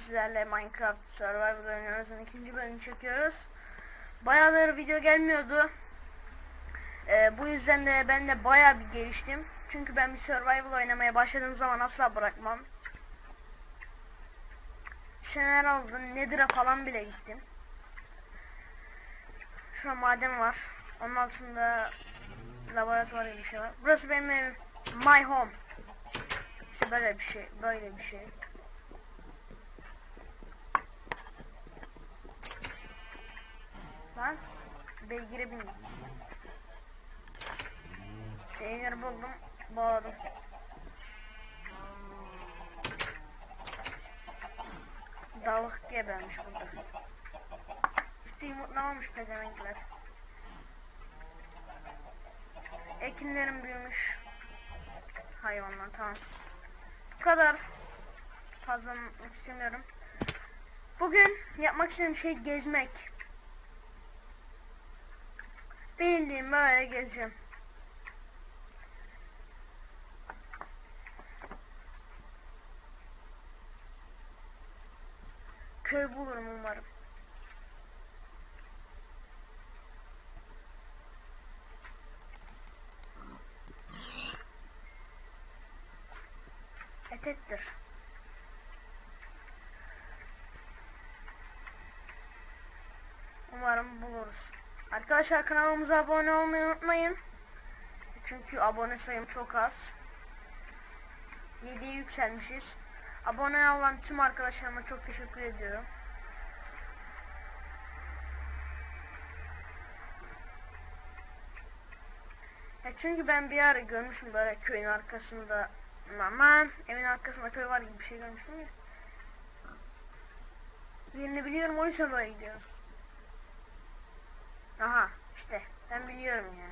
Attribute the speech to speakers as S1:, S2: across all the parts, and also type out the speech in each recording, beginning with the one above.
S1: sizlerle Minecraft Survival oynuyoruz. ikinci bölümünü çekiyoruz. Bayağıdır video gelmiyordu. Ee, bu yüzden de ben de bayağı bir geliştim. Çünkü ben bir Survival oynamaya başladığım zaman asla bırakmam. İşte neler oldu? Nether'a falan bile gittim. Şu an maden var. Onun altında laboratuvar gibi bir şey var. Burası benim evim. My home. İşte böyle bir şey. Böyle bir şey. Lan beygire bindik. Beygir buldum. Bağladım. Dalık gebermiş burada. İşte yumurtlamamış pezevenkler. Ekinlerim büyümüş. Hayvanlar tamam. Bu kadar. Fazla istemiyorum. Bugün yapmak istediğim şey gezmek. Bildiğim böyle gezeceğim. Köy bulurum umarım. Etektir. Umarım buluruz. Arkadaşlar kanalımıza abone olmayı unutmayın. Çünkü abone sayım çok az. 7'ye yükselmişiz. Abone olan tüm arkadaşlarıma çok teşekkür ediyorum. Ya çünkü ben bir ara görmüşüm böyle köyün arkasında aman evin arkasında köy var gibi bir şey görmüştüm ya. Yerini biliyorum o yüzden böyle gidiyorum. Aha işte ben biliyorum ya.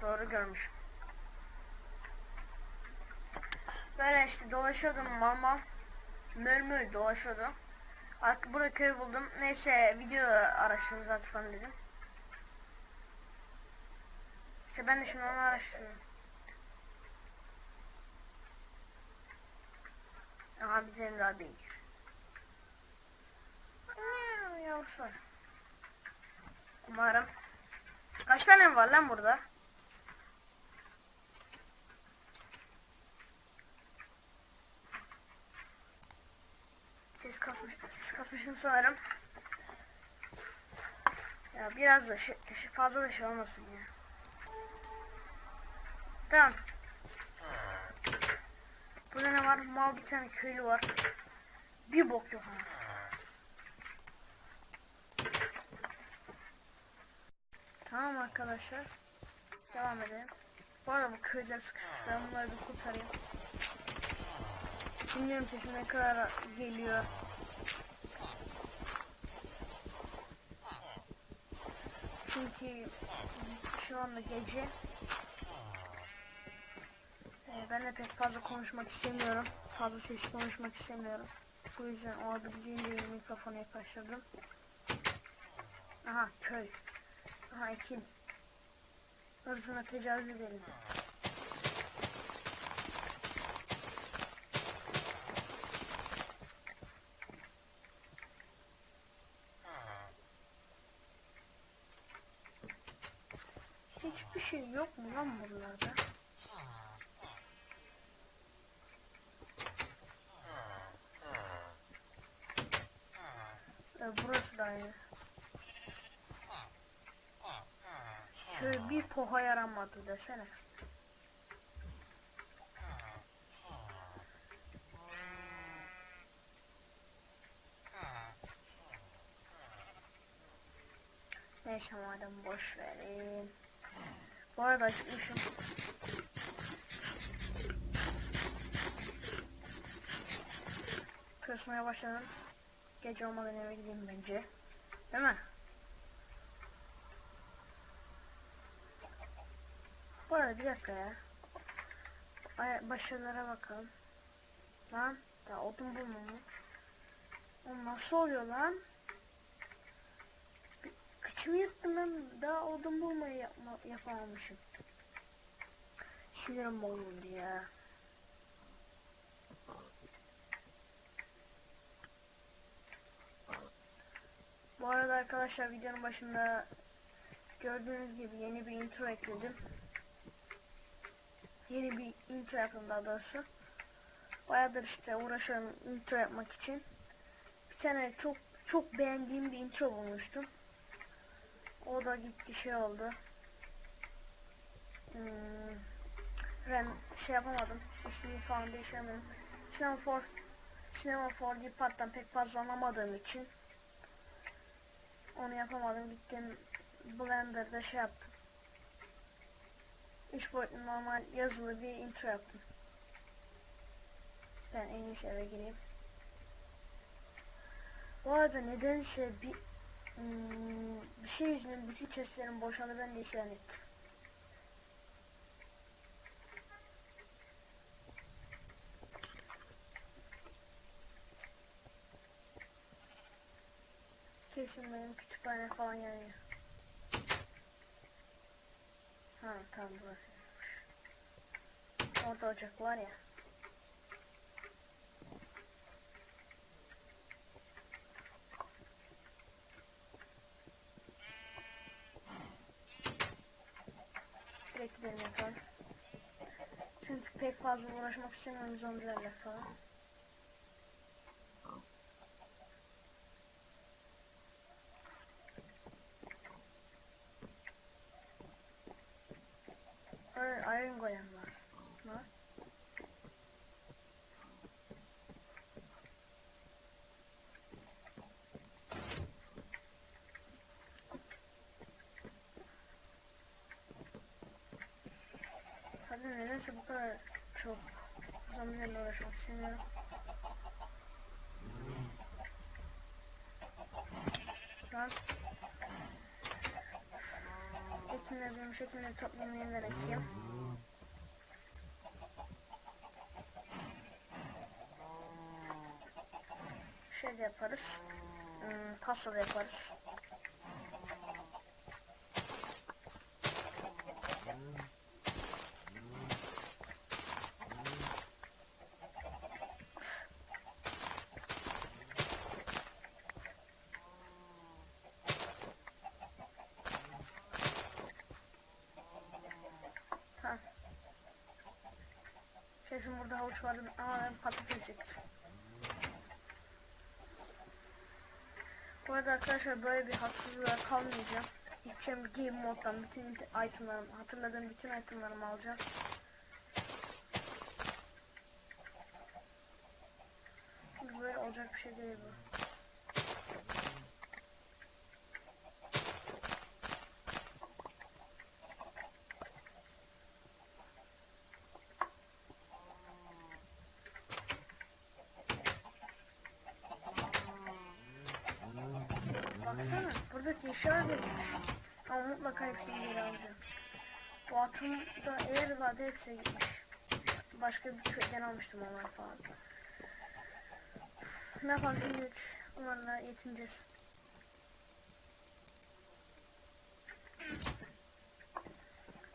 S1: Doğru görmüşüm. Böyle işte dolaşıyordum mama. Möl möl dolaşıyordum. Arka burada köy buldum. Neyse video araştırmamızı açalım dedim. İşte ben de şimdi onu araştırıyorum. Aha bir tane daha beygir. Yavrusu. Umarım. Kaç tane var lan burada? Ses kasmış, ses kasmışım sanırım. Ya biraz da şey, şey- fazla da şey olmasın ya. Tamam. Burada ne var? Mal bir tane köylü var. Bir bok yok ha. Tamam arkadaşlar. Devam edelim. Bu arada bu köyler sıkışmış. Ben bunları bir kurtarayım. Bilmiyorum sesim ne kadar geliyor. Çünkü şu anda gece. Ee, ben de pek fazla konuşmak istemiyorum. Fazla sesli konuşmak istemiyorum. Bu yüzden olabildiğince mikrofonu yaklaştırdım. Aha köy. Aha ekin. Hırzına tecavüz edelim. Hiçbir şey yok mu lan buralarda? Ee, burası da aynı. Şöyle bir poha yaramadı desene. Neyse madem boş verin. Bu arada acıkmışım. Tırsmaya başladım. Gece olmadan eve gideyim bence. Değil mi? Bir dakika ya. Başarılara bakalım. Lan daha odun bulmamı. O nasıl oluyor lan? Kıçımı yırttım ben daha odun bulmayı yapma, yapamamışım. Sinirim bozuldu ya. Bu arada arkadaşlar videonun başında gördüğünüz gibi yeni bir intro ekledim. Yeni bir intro yaptım daha doğrusu. Bayağıdır işte uğraşıyorum intro yapmak için. Bir tane çok çok beğendiğim bir intro bulmuştum. O da gitti şey oldu. Hmm, ben şey yapamadım. İsmini falan değiştiremedim. Cinema 4 Cinema 4D parttan pek fazla anlamadığım için onu yapamadım. Gittim Blender'da şey yaptım. 3 boyutlu normal yazılı bir intro yaptım. Ben en iyisi eve gireyim. Bu arada nedense bir hmm, bir şey yüzünden bütün chestlerim boşaldı ben de isyan ettim. Kesin benim kütüphane falan yanıyor. Ha tamam burasıymış. Orada ocak var ya. Direkt gidelim yapalım. Çünkü pek fazla uğraşmak istemiyorum zombilerle falan. Iron, Iron Golem var. Var. Hadi nedense bu kadar çok zombilerle uğraşmak istemiyorum. Lan. Ekinleri benim şekilde toplamaya yeniden ekeyim. De yaparız. Hmm, pasta da yaparız. Tamam. Kesin burada havuç vardı ama ben patates ettim. Bu arada arkadaşlar böyle bir haksızlığa kalmayacağım. Gideceğim game moddan bütün itemlarımı, hatırladığım bütün itemlarımı alacağım. Böyle olacak bir şey değil bu. Eşyalar geçmiş. Ama mutlaka hepsini geri alacağım. Bu atım da eğer vardı hepsi gitmiş. Başka bir köyden almıştım onlar falan. Ne yapalım şimdi onlarla yetineceğiz.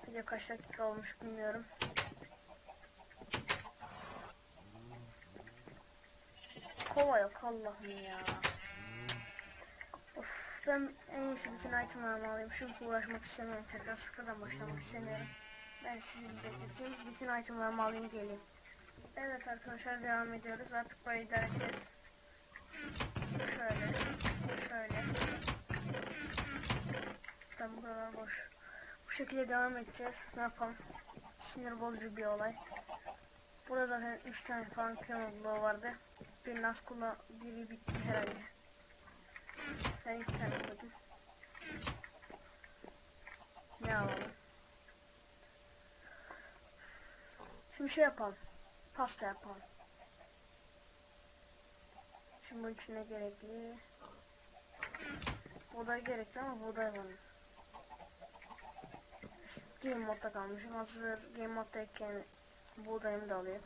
S1: Video kaç dakika olmuş bilmiyorum. Kova yok Allah'ım ya. Of ben en iyisi bütün itemlerimi alayım. Çünkü uğraşmak istemiyorum. Tekrar sıfırdan başlamak istemiyorum. Ben sizi bekleteyim. Bütün itemlerimi alayım geleyim. Evet arkadaşlar devam ediyoruz. Artık böyle idare edeceğiz. Şöyle. Şöyle. Tam buralar boş. Bu şekilde devam edeceğiz. Ne yapalım? Sinir bozucu bir olay. Burada zaten 3 tane falan bloğu vardı. Bir Nazgul'la biri bitti herhalde. Ben iki tane koydum. Ne alalım? Şimdi şey yapalım. Pasta yapalım. Şimdi bunun içine gerekli. Buğday gerekli ama buğday var. Game modda kalmışım. Hazır game moddayken buğdayımı da alayım.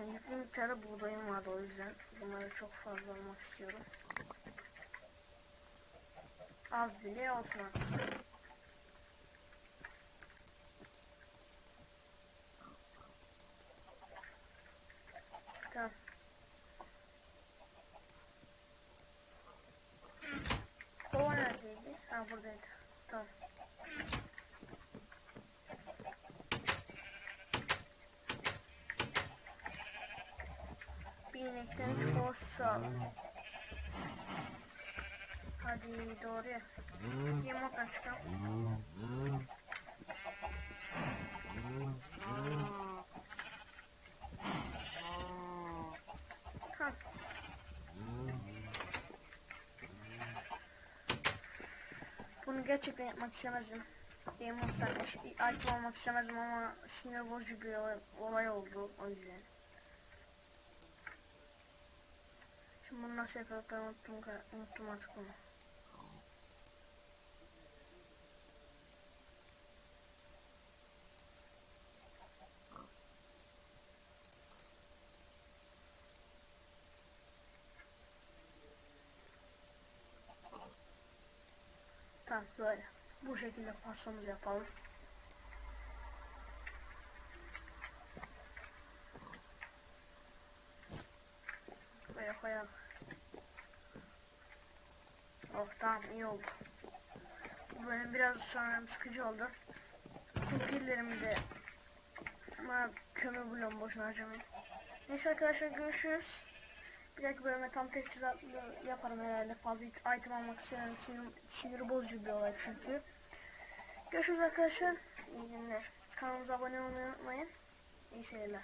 S1: Yani yüklü miktarda buğdayım vardı o yüzden bunları çok fazla almak istiyorum. Az bile olsun artık. Tamam. buradaydı. Tamam. Kova süt sağlam. Hadi doğruya. Yemekten çıkalım. Tamam. Bunu gerçekten yapmak istemezdim. Emote'dan item almak istemezdim ama sinir bozucu bir olay oldu o yüzden. Şimdi bunu nasıl yapalım ben unuttum, ka- unuttum artık bunu. Tamam böyle. Bu şekilde pastamızı yapalım. Böyle koyalım. Oh tamam iyi oldu. Bu bölüm biraz sanırım sıkıcı oldu. Kumpirlerimi de ama kömür bloğum boşuna harcamayayım. Neyse arkadaşlar görüşürüz. Bir dahaki bölüme tam teçhizatlı yaparım herhalde. Fazla item almak istemiyorum. Sinir, sinir bozucu bir olay çünkü. Görüşürüz arkadaşlar. İyi günler. Kanalımıza abone olmayı unutmayın. İyi seyirler.